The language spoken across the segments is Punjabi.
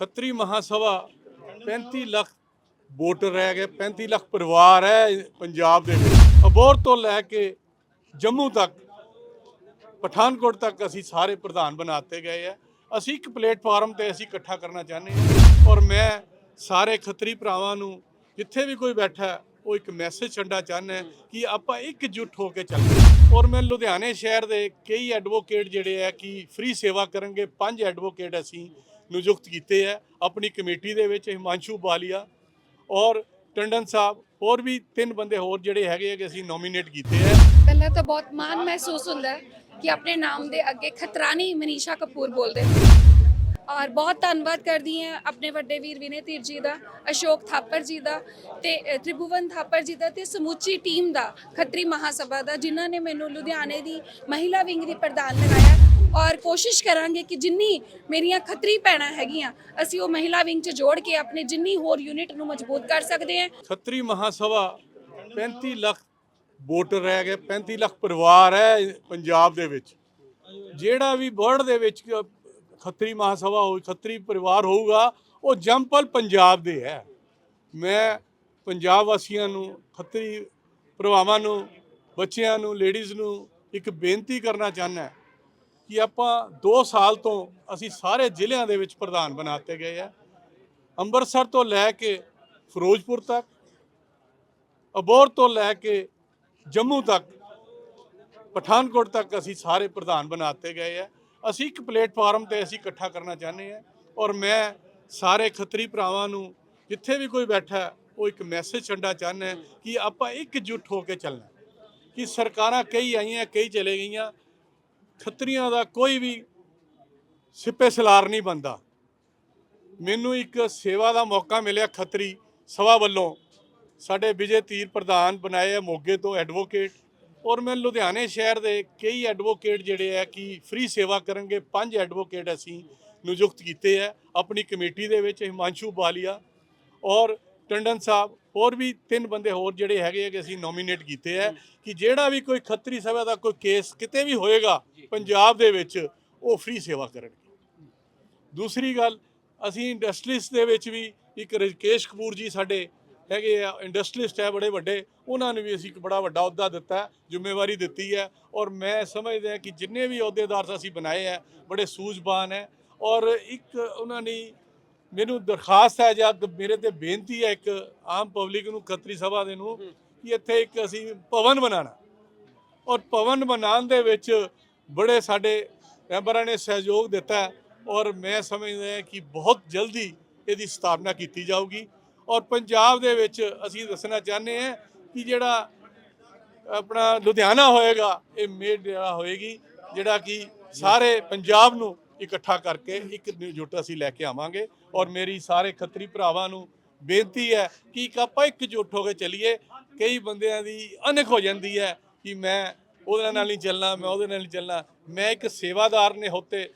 ਖੱਤਰੀ ਮਹਾਸਭਾ 35 ਲੱਖ ਵੋਟਰ ਰਹਿ ਗਏ 35 ਲੱਖ ਪਰਿਵਾਰ ਹੈ ਪੰਜਾਬ ਦੇ ਵਿੱਚ। ਅਬੋਰ ਤੋਂ ਲੈ ਕੇ ਜੰਮੂ ਤੱਕ, ਪਠਾਨਕੋਟ ਤੱਕ ਅਸੀਂ ਸਾਰੇ ਪ੍ਰਧਾਨ ਬਣਾਤੇ ਗਏ ਆ। ਅਸੀਂ ਇੱਕ ਪਲੇਟਫਾਰਮ ਤੇ ਅਸੀਂ ਇਕੱਠਾ ਕਰਨਾ ਚਾਹੁੰਦੇ ਹਾਂ ਔਰ ਮੈਂ ਸਾਰੇ ਖੱਤਰੀ ਭਰਾਵਾਂ ਨੂੰ ਜਿੱਥੇ ਵੀ ਕੋਈ ਬੈਠਾ, ਉਹ ਇੱਕ ਮੈਸੇਜ ਛੱਡਣਾ ਚਾਹੁੰਦਾ ਕਿ ਆਪਾਂ ਇੱਕ ਜੁੱਟ ਹੋ ਕੇ ਚੱਲੀਏ। ਔਰ ਮੈਂ ਲੁਧਿਆਣੇ ਸ਼ਹਿਰ ਦੇ ਕਈ ਐਡਵੋਕੇਟ ਜਿਹੜੇ ਆ ਕਿ ਫ੍ਰੀ ਸੇਵਾ ਕਰਨਗੇ, ਪੰਜ ਐਡਵੋਕੇਟ ਅਸੀਂ ਨਿਯੁਕਤ ਕੀਤੇ ਹੈ ਆਪਣੀ ਕਮੇਟੀ ਦੇ ਵਿੱਚ ਹਿਮਾਂਸ਼ੂ ਬਾਲੀਆ ਔਰ ਟੰਡਨ ਸਾਹਿਬ, ਹੋਰ ਵੀ ਤਿੰਨ ਬੰਦੇ ਹੋਰ ਜਿਹੜੇ ਹੈਗੇ ਆ ਕਿ ਅਸੀਂ ਨੋਮੀਨੇਟ ਕੀਤੇ ਹੈ ਪਹਿਲਾਂ ਤਾਂ ਬਹੁਤ ਮਾਣ ਮਹਿਸੂਸ ਹੁੰਦਾ ਹੈ ਕਿ ਆਪਣੇ ਨਾਮ ਦੇ ਅੱਗੇ ਖਤਰਾਨੀ ਮਨੀਸ਼ਾ ਕਪੂਰ ਬੋਲਦੇ ਔਰ ਬਹੁਤ ਧੰਨਵਾਦ ਕਰਦੀ ਹਾਂ ਆਪਣੇ ਵੱਡੇ ਵੀਰ ਵਿਨੇ ਧੀਰ ਜੀ ਦਾ ਅਸ਼ੋਕ ਥਾਪਰ ਜੀ ਦਾ ਤੇ ਅ, ਤ੍ਰਿਭੁਵਨ ਥਾਪਰ ਜੀ ਦਾ ਤੇ ਸਮੁੱਚੀ ਟੀਮ ਦਾ ਖੱਤਰੀ ਮਹਾਸਭਾ ਦਾ ਜਿਨ੍ਹਾਂ ਨੇ ਮੈਨੂੰ ਲੁਧਿਆਣੇ ਦੀ ਮਹਿਲਾ ਵਿੰਗ ਦੀ ਪ੍ਰਧਾਨ ਬਣਾਇਆ। ਔਰ ਕੋਸ਼ਿਸ਼ ਕਰਾਂਗੇ ਕਿ ਜਿੰਨੀ ਮੇਰੀਆਂ ਖੱਤਰੀ ਭੈਣਾਂ ਹੈਗੀਆਂ ਅਸੀਂ ਉਹ ਮਹਿਲਾ ਵਿੰਗ 'ਚ ਜੋੜ ਕੇ ਆਪਣੇ ਜਿੰਨੀ ਹੋਰ ਯੂਨਿਟ ਨੂੰ ਮਜ਼ਬੂਤ ਕਰ ਸਕਦੇ ਹਾਂ। ਖੱਤਰੀ ਮਹਾਸਭਾ 35 ਲੱਖ ਵੋਟਰ ਰਹਿ ਗਏ 35 ਲੱਖ ਪਰਿਵਾਰ ਹੈ ਪੰਜਾਬ ਦੇ ਵਿੱਚ। ਜਿਹੜਾ ਵੀ ਵਰਲਡ ਦੇ ਵਿੱਚ ਖੱਤਰੀ ਮਹਾਸਭਾ ਹੋਈ ਖੱਤਰੀ ਪਰਿਵਾਰ ਹੋਊਗਾ, ਉਹ ਜੰਪਲ ਪੰਜਾਬ ਦੇ ਹੈ। ਮੈਂ ਪੰਜਾਬ ਵਾਸੀਆਂ ਨੂੰ, ਖੱਤਰੀ ਭਰਾਵਾਂ ਨੂੰ, ਬੱਚਿਆਂ ਨੂੰ ਲੇਡੀਜ਼ ਨੂੰ ਇੱਕ ਬੇਨਤੀ ਕਰਨਾ ਚਾਹੁੰਦਾ ਕਿ ਆਪਾਂ 2 ਸਾਲ ਤੋਂ ਅਸੀਂ ਸਾਰੇ ਜ਼ਿਲ੍ਹਿਆਂ ਦੇ ਵਿੱਚ ਪ੍ਰਧਾਨ ਬਣਾਤੇ ਗਏ ਆ। ਅੰਮ੍ਰਿਤਸਰ ਤੋਂ ਲੈ ਕੇ ਫਿਰੋਜ਼ਪੁਰ ਤੱਕ ਅਬੋਰ ਤੋਂ ਲੈ ਕੇ ਜੰਮੂ ਤੱਕ, ਪਠਾਨਕੋਟ ਤੱਕ ਅਸੀਂ ਸਾਰੇ ਪ੍ਰਧਾਨ ਬਣਾਤੇ ਗਏ ਆ। ਅਸੀਂ ਇੱਕ ਪਲੇਟਫਾਰਮ ਤੇ ਅਸੀਂ ਇਕੱਠਾ ਕਰਨਾ ਚਾਹੁੰਦੇ ਹਾਂ ਔਰ ਮੈਂ ਸਾਰੇ ਖੱਤਰੀ ਭਰਾਵਾਂ ਨੂੰ ਜਿੱਥੇ ਵੀ ਕੋਈ ਬੈਠਾ ਉਹ ਇੱਕ ਮੈਸੇਜ ਛੱਡਣਾ ਚਾਹੁੰਦਾ ਕਿ ਆਪਾਂ ਇਕਜੁੱਟ ਹੋ ਕੇ ਚੱਲਣਾ ਕਿ ਸਰਕਾਰਾਂ ਕਈ ਆਈਆਂ, ਕਈ ਚਲੇ ਗਈਆਂ, ਖੱਤਰੀਆਂ ਦਾ ਕੋਈ ਵੀ ਸਿੱਪੇ ਸਲਾਰ ਨਹੀਂ ਬੰਦਾ ਮੈਨੂੰ ਇੱਕ ਸੇਵਾ ਦਾ ਮੌਕਾ ਮਿਲਿਆ ਖੱਤਰੀ ਸਭਾ ਵੱਲੋਂ। ਸਾਡੇ ਵਿਜੇ ਤੀਰ ਪ੍ਰਧਾਨ ਬਣਾਏ ਆ ਮੋਗੇ ਤੋਂ ਐਡਵੋਕੇਟ ਔਰ ਮੈਂ ਲੁਧਿਆਣੇ ਸ਼ਹਿਰ ਦੇ ਕਈ ਐਡਵੋਕੇਟ ਜਿਹੜੇ ਆ ਕਿ ਫ੍ਰੀ ਸੇਵਾ ਕਰਨਗੇ, ਪੰਜ ਐਡਵੋਕੇਟ ਅਸੀਂ ਨਿਯੁਕਤ ਕੀਤੇ ਆ ਆਪਣੀ ਕਮੇਟੀ ਦੇ ਵਿੱਚ, ਹਿਮਾਂਸ਼ੂ ਬਾਲੀਆ ਔਰ ਟੰਡਨ ਸਾਹਿਬ, ਹੋਰ ਵੀ ਤਿੰਨ ਬੰਦੇ ਹੋਰ ਜਿਹੜੇ ਹੈਗੇ ਆ ਕਿ ਅਸੀਂ ਨੋਮੀਨੇਟ ਕੀਤੇ ਆ ਕਿ ਜਿਹੜਾ ਵੀ ਕੋਈ ਖੱਤਰੀ ਸਭਾ ਦਾ ਕੋਈ ਕੇਸ ਕਿਤੇ ਵੀ ਹੋਏਗਾ ਪੰਜਾਬ ਦੇ ਵਿੱਚ, ਉਹ ਫ੍ਰੀ ਸੇਵਾ ਕਰਨਗੇ। ਦੂਸਰੀ ਗੱਲ, ਅਸੀਂ ਇੰਡਸਟਰੀਜ਼ ਦੇ ਵਿੱਚ ਵੀ ਇੱਕ ਰਜਕੇਸ਼ ਕਪੂਰ ਜੀ ਸਾਡੇ ਹੈਗੇ ਆ ਇੰਡਸਟਰੀਸਟ ਹੈ ਬੜੇ ਵੱਡੇ, ਉਹਨਾਂ ਨੂੰ ਵੀ ਅਸੀਂ ਇੱਕ ਬੜਾ ਵੱਡਾ ਅਹੁਦਾ ਦਿੱਤਾ ਜ਼ਿੰਮੇਵਾਰੀ ਦਿੱਤੀ ਹੈ ਔਰ ਮੈਂ ਸਮਝਦਾ ਕਿ ਜਿੰਨੇ ਵੀ ਅਹੁਦੇਦਾਰ ਅਸੀਂ ਬਣਾਏ ਹੈ, ਬੜੇ ਸੂਝਬਾਨ ਹੈ ਔਰ ਇੱਕ ਉਹਨਾਂ ਨੇ ਮੈਨੂੰ ਦਰਖਾਸਤ ਹੈ ਜਾਂ ਮੇਰੇ ਤੇ ਬੇਨਤੀ ਹੈ ਇੱਕ ਆਮ ਪਬਲਿਕ ਨੂੰ, ਖੱਤਰੀ ਸਭਾ ਦੇ ਨੂੰ, ਕਿ ਇੱਥੇ ਇੱਕ ਅਸੀਂ ਭਵਨ ਬਣਾਉਣਾ। ਔਰ ਭਵਨ ਬਣਾਉਣ ਦੇ ਵਿੱਚ ਬੜੇ ਸਾਡੇ ਮੈਂਬਰਾਂ ਨੇ ਸਹਿਯੋਗ ਦਿੱਤਾ ਔਰ ਮੈਂ ਸਮਝਦਾ ਕਿ ਬਹੁਤ ਜਲਦੀ ਇਹਦੀ ਸਥਾਪਨਾ ਕੀਤੀ ਜਾਊਗੀ। ਔਰ ਪੰਜਾਬ ਦੇ ਵਿੱਚ ਅਸੀਂ ਦੱਸਣਾ ਚਾਹੁੰਦੇ ਹਾਂ ਕਿ ਜਿਹੜਾ ਆਪਣਾ ਲੁਧਿਆਣਾ ਹੋਏਗਾ, ਇਹ ਮੇਡ ਜਿਹੜਾ ਹੋਏਗੀ, ਜਿਹੜਾ ਕਿ ਸਾਰੇ ਪੰਜਾਬ ਨੂੰ ਇਕੱਠਾ ਕਰਕੇ ਇੱਕ ਜੁੱਟ ਅਸੀਂ ਲੈ ਕੇ ਆਵਾਂਗੇ। ਔਰ ਮੇਰੀ ਸਾਰੇ ਖੱਤਰੀ ਭਰਾਵਾਂ ਨੂੰ ਬੇਨਤੀ ਹੈ ਕਿ ਇੱਕ ਆਪਾਂ ਇਕਜੁੱਟ ਹੋ ਕੇ ਚੱਲੀਏ। ਕਈ ਬੰਦਿਆਂ ਦੀ ਅਨਖ ਹੋ ਜਾਂਦੀ ਹੈ ਕਿ ਮੈਂ ਉਹਦੇ ਨਾਲ ਨਹੀਂ ਚੱਲਣਾ, ਮੈਂ ਉਹਦੇ ਨਾਲ ਨਹੀਂ ਚੱਲਣਾ। ਮੈਂ ਇੱਕ ਸੇਵਾਦਾਰ ਨੇ ਹੋਤੇ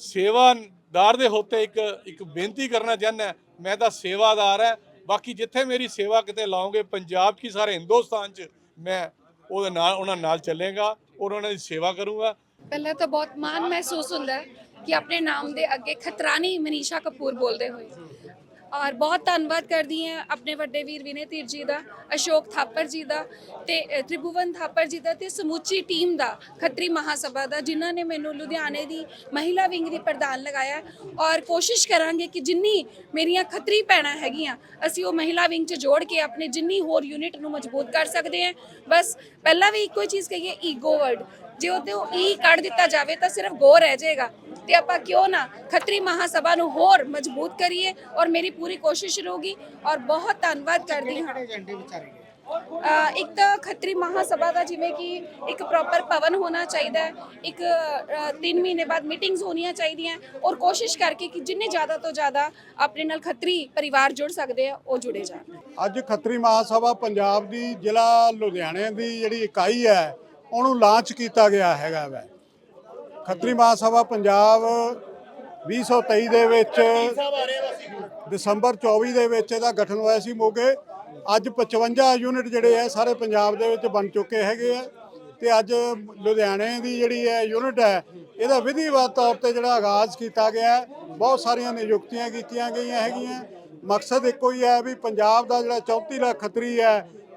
ਸੇਵਾ ਦਾਰ ਦੇ ਹੋਤੇ ਇੱਕ ਇੱਕ ਬੇਨਤੀ ਕਰਨਾ ਚਾਹੁੰਦਾ ਮੈਂ ਤਾਂ ਸੇਵਾਦਾਰ ਹੈ। ਬਾਕੀ ਜਿੱਥੇ ਮੇਰੀ ਸੇਵਾ ਕਿਤੇ ਲਾਉਂਗੇ, ਪੰਜਾਬ ਕੀ ਸਾਰੇ ਹਿੰਦੁਸਤਾਨ 'ਚ, ਮੈਂ ਉਹਦੇ ਨਾਲ, ਉਹਨਾਂ ਨਾਲ ਚੱਲੇਗਾ ਔਰ ਉਹਨਾਂ ਦੀ ਸੇਵਾ ਕਰੂੰਗਾ। ਪਹਿਲਾਂ ਤਾਂ ਬਹੁਤ ਮਾਣ ਮਹਿਸੂਸ ਹੁੰਦਾ ਹੈ ਕਿ ਆਪਣੇ ਨਾਮ ਦੇ ਅੱਗੇ ਖਤਰਾਣੀ ਮਨੀਸ਼ਾ ਕਪੂਰ ਬੋਲਦੇ ਹੋਏ। ਔਰ ਬਹੁਤ ਧੰਨਵਾਦ ਕਰਦੀ ਹਾਂ ਆਪਣੇ ਵੱਡੇ ਵੀਰ ਵਿਨੇ ਧੀਰ ਜੀ ਦਾ ਅਸ਼ੋਕ ਥਾਪਰ ਜੀ ਦਾ ਤੇ ਅ, ਤ੍ਰਿਭੁਵਨ ਥਾਪਰ ਜੀ ਦਾ ਤੇ ਸਮੁੱਚੀ ਟੀਮ ਦਾ ਖੱਤਰੀ ਮਹਾਸਭਾ ਦਾ ਜਿਨ੍ਹਾਂ ਨੇ ਮੈਨੂੰ ਲੁਧਿਆਣੇ ਦੀ ਮਹਿਲਾ ਵਿੰਗ ਦੀ ਪ੍ਰਧਾਨ ਲਗਾਇਆ। ਔਰ ਕੋਸ਼ਿਸ਼ ਕਰਾਂਗੇ ਕਿ ਜਿੰਨੀ ਮੇਰੀਆਂ ਖੱਤਰੀ ਭੈਣਾਂ ਹੈਗੀਆਂ ਅਸੀਂ ਉਹ ਮਹਿਲਾ ਵਿੰਗ 'ਚ ਜੋੜ ਕੇ ਆਪਣੇ ਜਿੰਨੀ ਹੋਰ ਯੂਨਿਟ ਨੂੰ ਮਜ਼ਬੂਤ ਕਰ ਸਕਦੇ ਹਾਂ। ਬਸ ਪਹਿਲਾਂ ਵੀ ਇੱਕੋ ਹੀ ਚੀਜ਼ ਕਹੀਏ ਈਗੋ ਵਰਡ ਜੇ ਉਹ ਤੇ ਉਹ ਈ ਕੱਢ ਦਿੱਤਾ ਜਾਵੇ ਤਾਂ ਸਿਰਫ ਗੋ ਰਹਿ ਜਾਏਗਾ। ਤੇ ਆਪਾਂ ਕਿਉਂ ਨਾ ਖੱਤਰੀ ਮਹਾਸਭਾ ਨੂੰ ਹੋਰ ਮਜ਼ਬੂਤ ਕਰੀਏ ਔਰ ਮੇਰੀ ਪੂਰੀ ਕੋਸ਼ਿਸ਼ ਰਹੂਗੀ ਔਰ ਬਹੁਤ ਧੰਨਵਾਦ ਕਰਦੀ ਹਾਂ। ਏਜੰਡੇ ਵਿਚਾਰੇ? ਇੱਕ ਤਾਂ ਖੱਤਰੀ ਮਹਾਸਭਾ ਦਾ ਜਿਵੇਂ ਕਿ ਇੱਕ ਪ੍ਰੋਪਰ ਭਵਨ ਹੋਣਾ ਚਾਹੀਦਾ ਹੈ ਇੱਕ 3 ਮਹੀਨੇ ਬਾਅਦ ਮੀਟਿੰਗਸ ਹੋਣੀਆਂ ਚਾਹੀਦੀਆਂ ਔਰ ਕੋਸ਼ਿਸ਼ ਕਰਕੇ ਕਿ ਜਿੰਨੇ ਜ਼ਿਆਦਾ ਤੋਂ ਜ਼ਿਆਦਾ ਆਪਣੇ ਨਾਲ ਖੱਤਰੀ ਪਰਿਵਾਰ ਜੁੜ ਸਕਦੇ ਆ ਉਹ ਜੁੜੇ ਜਾਣ। ਅੱਜ ਖੱਤਰੀ ਮਹਾਸਭਾ ਪੰਜਾਬ ਦੀ ਜ਼ਿਲ੍ਹਾ ਲੁਧਿਆਣੇ ਦੀ ਜਿਹੜੀ ਇਕਾਈ ਹੈ ਉਹਨੂੰ ਲਾਂਚ ਕੀਤਾ ਗਿਆ ਹੈਗਾ ਵੈ। ਖੱਤਰੀ ਮਹਾਸਭਾ ਪੰਜਾਬ 2023 ਦੇ ਵਿੱਚ ਦਸੰਬਰ 24 ਦੇ ਵਿੱਚ ਇਹਦਾ ਗਠਨ ਹੋਇਆ ਸੀ ਮੋਗੇ। ਅੱਜ 55 ਯੂਨਿਟ ਜਿਹੜੇ ਆ, ਸਾਰੇ ਪੰਜਾਬ ਦੇ ਵਿੱਚ ਬਣ ਚੁੱਕੇ ਹੈਗੇ ਆ ਤੇ ਅੱਜ ਲੁਧਿਆਣੇ ਦੀ ਜਿਹੜੀ ਹੈ ਯੂਨਿਟ ਹੈ, ਇਹਦਾ ਵਿਧੀਵਤ ਤੌਰ ਤੇ ਜਿਹੜਾ ਆਗਾਜ਼ ਕੀਤਾ ਗਿਆ ਬਹੁਤ ਸਾਰੀਆਂ ਨਿਯੁਕਤੀਆਂ ਕੀਤੀਆਂ ਗਈਆਂ ਹੈਗੀਆਂ। ਮਕਸਦ ਇੱਕੋ ਹੀ ਹੈ ਵੀ ਪੰਜਾਬ ਦਾ ਜਿਹੜਾ 34 ਲੱਖ ਖੱਤਰੀ ਹੈ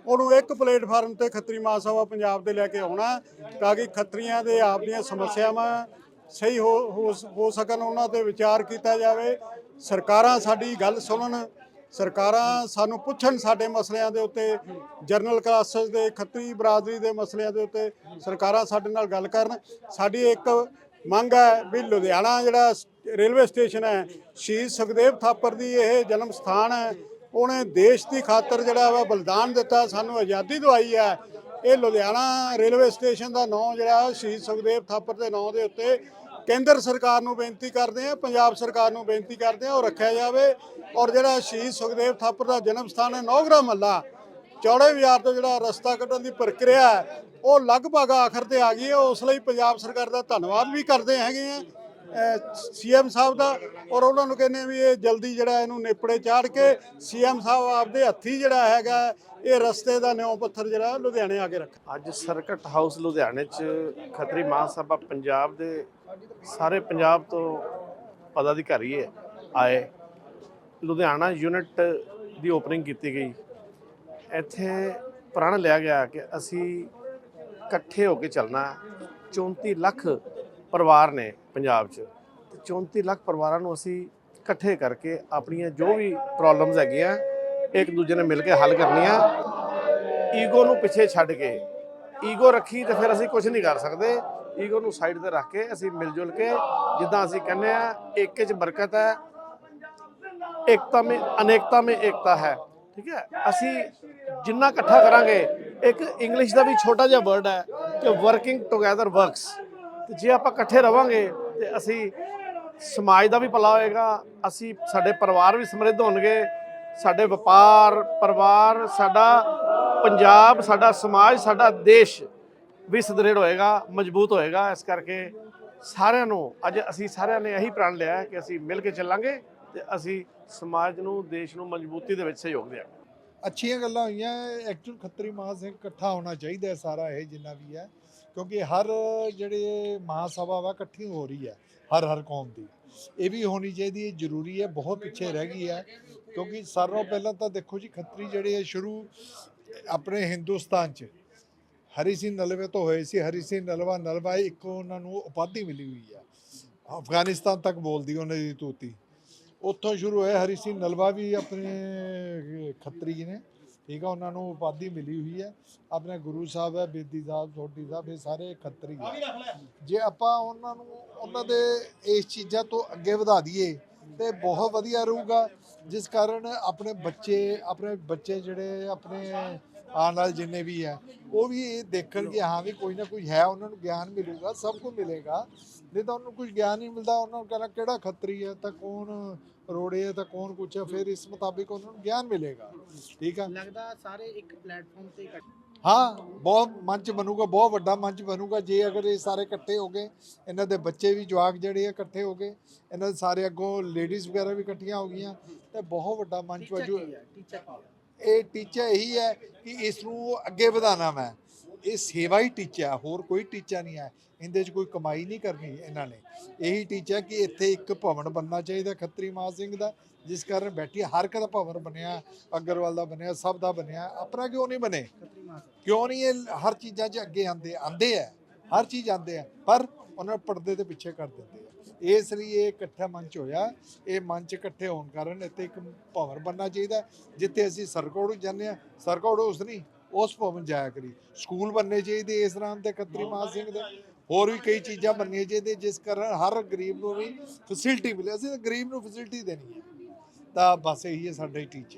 ਉਹਨੂੰ ਇੱਕ ਪਲੇਟਫਾਰਮ ਤੇ ਖੱਤਰੀ ਮਹਾਸਭਾ ਪੰਜਾਬ ਦੇ ਲੈ ਕੇ ਆਉਣਾ ਤਾਂ ਕਿ ਖੱਤਰੀਆਂ ਦੇ ਆਪ ਦੀਆਂ ਸਮੱਸਿਆਵਾਂ ਸਹੀ ਹੋ ਹੋ ਸਕਣ, ਉਹਨਾਂ ਤੇ ਵਿਚਾਰ ਕੀਤਾ ਜਾਵੇ। ਸਰਕਾਰਾਂ ਸਾਡੀ ਗੱਲ ਸੁਣਨ, ਸਰਕਾਰਾਂ ਸਾਨੂੰ ਪੁੱਛਣ ਸਾਡੇ ਮਸਲਿਆਂ ਦੇ ਉੱਤੇ ਜਰਨਲ ਕਲਾਸਿਸ ਦੇ, ਖੱਤਰੀ ਬਰਾਦਰੀ ਦੇ ਮਸਲਿਆਂ ਦੇ ਉੱਤੇ ਸਰਕਾਰਾਂ ਸਾਡੇ ਨਾਲ ਗੱਲ ਕਰਨ। ਸਾਡੀ ਇੱਕ ਮੰਗ ਹੈ ਵੀ ਲੁਧਿਆਣਾ ਜਿਹੜਾ ਰੇਲਵੇ ਸਟੇਸ਼ਨ ਹੈ, ਸ਼ਹੀਦ ਸੁਖਦੇਵ ਥਾਪਰ ਦੀ ਇਹ ਜਨਮ ਸਥਾਨ ਹੈ ਉਹਨੇ ਦੇਸ਼ ਦੀ ਖਾਤਰ ਜਿਹੜਾ ਵਾ ਬਲੀਦਾਨ ਦਿੱਤਾ, ਸਾਨੂੰ ਆਜ਼ਾਦੀ ਦਵਾਈ ਹੈ। ਇਹ ਲੁਧਿਆਣਾ ਰੇਲਵੇ ਸਟੇਸ਼ਨ ਦਾ ਨਾਂ ਜਿਹੜਾ ਸ਼ਹੀਦ ਸੁਖਦੇਵ ਥਾਪਰ ਦੇ ਨਾਂ ਦੇ ਉੱਤੇ ਕੇਂਦਰ ਸਰਕਾਰ ਨੂੰ ਬੇਨਤੀ ਕਰਦੇ ਆ ਪੰਜਾਬ ਸਰਕਾਰ ਨੂੰ ਬੇਨਤੀ ਕਰਦੇ ਆ ਉਹ ਰੱਖਿਆ ਜਾਵੇ। ਔਰ ਜਿਹੜਾ ਸ਼ਹੀਦ ਸੁਖਦੇਵ ਥਾਪਰ ਦਾ ਜਨਮ ਸਥਾਨ ਹੈ ਨੌਗਰਾ ਮੱਲਾ ਚੌੜੇ ਬਾਜ਼ਾਰ ਤੋਂ ਜਿਹੜਾ ਰਸਤਾ ਕੱਢਣ ਦੀ ਪ੍ਰਕਿਰਿਆ ਉਹ ਲਗਭਗ ਆਖਰ ਤੇ ਆ ਗਈ ਹੈ। ਉਸ ਲਈ ਪੰਜਾਬ ਸਰਕਾਰ ਦਾ ਧੰਨਵਾਦ ਵੀ ਕਰਦੇ ਹੈਗੇ ਆ ਸੀਐਮ ਸਾਹਿਬ ਦਾ, ਔਰ ਉਹਨਾਂ ਨੂੰ ਕਹਿੰਦੇ ਵੀ ਇਹ ਜਲਦੀ ਜਿਹੜਾ ਇਹਨੂੰ ਨੇਪੜੇ ਚਾੜ ਕੇ ਸੀਐਮ ਸਾਹਿਬ ਆਪਦੇ ਹੱਥੀ ਜਿਹੜਾ ਹੈਗਾ, ਇਹ ਰਸਤੇ ਦਾ ਨਿਉ ਪੱਥਰ ਜਿਹੜਾ ਲੁਧਿਆਣੇ ਆ ਕੇ ਰੱਖ ਅੱਜ ਸਰਕਟ ਹਾਊਸ ਲੁਧਿਆਣੇ 'ਚ ਖੱਤਰੀ ਮਹਾਸਭਾ ਪੰਜਾਬ ਦੇ ਸਾਰੇ ਪੰਜਾਬ ਤੋਂ ਪਦਾਧਿਕਾਰੀ ਆਏ ਲੁਧਿਆਣਾ ਯੂਨਿਟ ਦੀ ਓਪਨਿੰਗ ਕੀਤੀ ਗਈ ਇੱਥੇ ਪ੍ਰਣ ਲਿਆ ਗਿਆ ਕਿ ਅਸੀਂ ਇਕੱਠੇ ਹੋ ਕੇ ਚੱਲਣਾ ਹੈ। 34 ਲੱਖ ਪਰਿਵਾਰ ਨੇ ਪੰਜਾਬ 'ਚ। ਤੇ 34 ਲੱਖ ਪਰਿਵਾਰਾਂ ਨੂੰ ਅਸੀਂ ਇਕੱਠੇ ਕਰਕੇ ਆਪਣੀਆਂ ਜੋ ਵੀ ਪ੍ਰੋਬਲਮਸ ਹੈਗੀਆਂ, ਇੱਕ ਦੂਜੇ ਨਾਲ ਮਿਲ ਕੇ ਹੱਲ ਕਰਨੀਆਂ। ਈਗੋ ਨੂੰ ਪਿੱਛੇ ਛੱਡ ਕੇ ਈਗੋ ਰੱਖੀ ਤੇ ਫਿਰ ਅਸੀਂ ਕੁਝ ਨਹੀਂ ਕਰ ਸਕਦੇ। ਈਗੋ ਨੂੰ ਸਾਈਡ ਤੇ ਰੱਖ ਕੇ ਅਸੀਂ ਮਿਲ ਜੁਲ ਕੇ ਜਿੱਦਾਂ ਅਸੀਂ ਕਹਿੰਦੇ ਆ ਏਕੇ 'ਚ ਬਰਕਤ ਹੈ। ਏਕਤਾ ਮੇ, ਅਨੇਕਤਾ ਮੇ ਏਕਤਾ ਹੈ। ਠੀਕ ਹੈ? ਅਸੀਂ ਜਿੰਨਾ ਇਕੱਠਾ ਕਰਾਂਗੇ, ਇੱਕ ਇੰਗਲਿਸ਼ ਦਾ ਵੀ ਛੋਟਾ ਜਿਹਾ ਵਰਡ ਹੈ ਕਿ ਵਰਕਿੰਗ ਟੁਗੇਦਰ ਵਰਕਸ ਤੇ ਜੇ ਆਪਾਂ ਇਕੱਠੇ ਰਵਾਂਗੇ ਤੇ ਅਸੀਂ ਸਮਾਜ ਦਾ ਵੀ ਭਲਾ ਹੋਏਗਾ, ਅਸੀਂ ਸਾਡੇ ਪਰਿਵਾਰ ਵੀ ਸਮਰਿੱਧ ਹੋਣਗੇ, ਸਾਡੇ ਵਪਾਰ, ਪਰਿਵਾਰ, ਸਾਡਾ ਪੰਜਾਬ, ਸਾਡਾ ਸਮਾਜ, ਸਾਡਾ ਦੇਸ਼ ਵੀ ਸੁਦ੍ਰਿੜ ਹੋਏਗਾ, ਮਜ਼ਬੂਤ ਹੋਏਗਾ। ਇਸ ਕਰਕੇ ਸਾਰਿਆਂ ਨੂੰ, ਅੱਜ ਅਸੀਂ ਸਾਰਿਆਂ ਨੇ ਇਹੀ ਪ੍ਰਣ ਲਿਆ ਕਿ ਅਸੀਂ ਮਿਲ ਕੇ ਚੱਲਾਂਗੇ ਤੇ ਅਸੀਂ ਸਮਾਜ ਨੂੰ, ਦੇਸ਼ ਨੂੰ ਮਜ਼ਬੂਤੀ ਦੇ ਵਿੱਚ ਸਹਿਯੋਗ ਦੇਵਾਂਗੇ। ਅੱਛੀਆਂ ਗੱਲਾਂ ਹੋਈਆਂ, ਐਕਚੁਅਲ ਖੱਤਰੀ ਮਹਾਸੰਘ ਇਕੱਠਾ ਹੋਣਾ ਚਾਹੀਦਾ ਸਾਰਾ ਇਹ ਜਿੰਨਾ ਵੀ ਹੈ। ਕਿਉਂਕਿ ਹਰ ਜਿਹੜੇ ਮਹਾਸਭਾ ਵਾ ਇਕੱਠੀ ਹੋ ਰਹੀ ਹੈ, ਹਰ ਹਰ ਕੌਮ ਦੀ। ਇਹ ਵੀ ਹੋਣੀ ਚਾਹੀਦੀ ਹੈ ਜ਼ਰੂਰੀ ਹੈ, ਬਹੁਤ ਪਿੱਛੇ ਰਹਿ ਗਈ ਹੈ। ਕਿਉਂਕਿ ਸਾਰਿਆਂ ਨਾਲੋਂ ਪਹਿਲਾਂ ਤਾਂ ਦੇਖੋ ਜੀ, ਖੱਤਰੀ ਜਿਹੜੇ ਹੈ ਸ਼ੁਰੂ ਆਪਣੇ ਹਿੰਦੁਸਤਾਨ 'ਚ। ਹਰੀ ਸਿੰਘ ਨਲਵੇ ਤੋਂ ਹੋਏ ਸੀ, ਹਰੀ ਸਿੰਘ ਨਲਵਾ ਨਲਵਾ ਇੱਕ ਉਹਨਾਂ ਨੂੰ ਉਪਾਧੀ ਮਿਲੀ ਹੋਈ ਹੈ। ਅਫਗਾਨਿਸਤਾਨ ਤੱਕ ਬੋਲਦੀ ਉਹਨਾਂ ਦੀ ਤੂਤੀ ਉੱਥੋਂ ਸ਼ੁਰੂ ਹੋਇਆ, ਹਰੀ ਸਿੰਘ ਨਲਵਾ ਵੀ ਆਪਣੇ ਖੱਤਰੀ ਨੇ। ਠੀਕ ਆ ਉਹਨਾਂ ਨੂੰ ਉਪਾਧੀ ਮਿਲੀ ਹੋਈ ਹੈ। ਆਪਣੇ ਗੁਰੂ ਸਾਹਿਬ ਹੈ ਬੇਦੀ ਸਾਹਿਬ ਸੋਢੀ ਸਾਹਿਬ ਇਹ ਸਾਰੇ ਖੱਤਰੀ ਹੈ ਜੇ ਆਪਾਂ ਉਹਨਾਂ ਨੂੰ ਉਹਨਾਂ ਦੇ ਇਸ ਚੀਜ਼ਾਂ ਤੋਂ ਅੱਗੇ ਵਧਾ ਦਈਏ ਤੇ ਬਹੁਤ ਵਧੀਆ ਰਹੂਗਾ। ਜਿਸ ਕਾਰਨ ਆਪਣੇ ਬੱਚੇ ਆਪਣੇ ਬੱਚੇ ਜਿਹੜੇ ਆਪਣੇ ਆਉਣ ਵਾਲੇ ਜਿੰਨੇ ਵੀ ਹੈ ਉਹ ਵੀ ਇਹ ਦੇਖਣ ਕਿ ਹਾਂ ਵੀ ਕੋਈ ਨਾ ਕੋਈ ਹੈ ਉਹਨਾਂ ਨੂੰ ਗਿਆਨ ਮਿਲੂਗਾ ਸਭ ਨੂੰ ਮਿਲੇਗਾ। ਨਹੀਂ ਤਾਂ ਉਹਨੂੰ ਕੁਝ ਗਿਆਨ ਨਹੀਂ ਮਿਲਦਾ ਉਹਨਾਂ ਨੂੰ ਕਹਿਣਾ ਕਿਹੜਾ ਖੱਤਰੀ ਹੈ ਤਾਂ ਕੌਣ ਰੋੜੇ ਹੈ ਤਾਂ ਕੌਣ ਕੁਛ ਹੈ ਫਿਰ ਇਸ ਮੁਤਾਬਿਕ ਉਹਨਾਂ ਨੂੰ ਗਿਆਨ ਮਿਲੇਗਾ। ਠੀਕ ਹੈ ਲੱਗਦਾ ਸਾਰੇ ਇੱਕ ਪਲੇਟਫਾਰਮ ਤੇ ਇਕੱਠੇ ਹਾਂ ਬਹੁਤ ਮੰਚ ਬਣੂਗਾ ਬਹੁਤ ਵੱਡਾ ਮੰਚ ਬਣੂਗਾ ਜੇ ਅਗਰ ਇਹ ਸਾਰੇ ਇਕੱਠੇ ਹੋ ਗਏ ਇਹਨਾਂ ਦੇ ਬੱਚੇ ਵੀ ਜਵਾਕ ਜਿਹੜੇ ਆ ਇਕੱਠੇ ਹੋ ਗਏ ਇਹਨਾਂ ਦੇ ਸਾਰੇ ਅੱਗੋਂ ਲੇਡੀਜ਼ ਵਗੈਰਾ ਵੀ ਇਕੱਠੀਆਂ ਹੋ ਗਈਆਂ ਤੇ ਬਹੁਤ ਵੱਡਾ ਮੰਚ ਵਜੂ ਕੀ ਹੈ? ਟੀਚਾ ਕੀ ਹੈ? ਇਹ ਟੀਚਾ ਇਹੀ ਹੈ ਕਿ ਇਸ ਨੂੰ ਅੱਗੇ ਵਧਾਉਣਾ ਮੈਂ। ਇਹ ਸੇਵਾ ਹੀ ਟੀਚਾ ਹੋਰ ਕੋਈ ਟੀਚਾ ਨਹੀਂ ਹੈ। ਇਹਦੇ 'ਚ ਕੋਈ ਕਮਾਈ ਨਹੀਂ ਕਰਨੀ ਇਹਨਾਂ ਨੇ। ਇਹੀ ਟੀਚਾ ਕਿ ਇੱਥੇ ਇੱਕ ਭਵਨ ਬਣਨਾ ਚਾਹੀਦਾ ਖੱਤਰੀ ਮਾਨ ਸਿੰਘ ਦਾ ਜਿਸ ਕਾਰਨ ਬੈਠੀ ਹਰ ਇੱਕ ਦਾ ਭਵਨ ਬਣਿਆ ਅਗਰਵਾਲ ਦਾ ਬਣਿਆ ਸਭ ਦਾ ਬਣਿਆ। ਆਪਣਾ ਕਿਉਂ ਨਹੀਂ ਬਣੇ? ਕਿਉਂ ਨਹੀਂ ਇਹ ਹਰ ਚੀਜ਼ਾਂ 'ਚ ਅੱਗੇ ਆਂਦੇ ਆਂਦੇ ਆ ਹਰ ਚੀਜ਼ ਆਂਦੇ ਆ, ਪਰ ਉਹਨਾਂ ਨੂੰ ਪਰਦੇ ਦੇ ਪਿੱਛੇ ਕਰ ਦਿੰਦੇ ਆ। ਇਸ ਲਈ ਇਹ ਇਕੱਠਾ ਮੰਚ ਹੋਇਆ। ਇਹ ਮੰਚ ਇਕੱਠੇ ਹੋਣ ਕਾਰਨ ਇੱਥੇ ਇੱਕ ਭਵਨ ਬਣਨਾ ਚਾਹੀਦਾ ਜਿੱਥੇ ਅਸੀਂ ਸਰਕੋੜ ਜਾਂਦੇ ਆ। ਸਰਕੋੜ ਉਸ ਨਹੀਂ, ਉਸ ਭਵਨ ਜਾਇਆ ਕਰੀ ਸਕੂਲ ਬਣਨੇ ਚਾਹੀਦੇ ਇਸ ਨਾਮ ਤੇ ਖੱਤਰੀ ਮਾਨ ਸਿੰਘ ਦੇ। ਹੋਰ ਵੀ ਕਈ ਚੀਜ਼ਾਂ ਬਣਨੀਆਂ ਚਾਹੀਦੀਆਂ, ਜਿਸ ਕਾਰਨ ਹਰ ਗਰੀਬ ਨੂੰ ਵੀ ਫੈਸਿਲਿਟੀ ਮਿਲੇ। ਅਸੀਂ ਗਰੀਬ ਨੂੰ ਫੈਸਿਲਿਟੀ ਦੇਣੀ ਹੈ। ਤਾਂ ਬਸ ਇਹੀ ਹੈ ਸਾਡਾ ਹੀ ਟੀਚਰ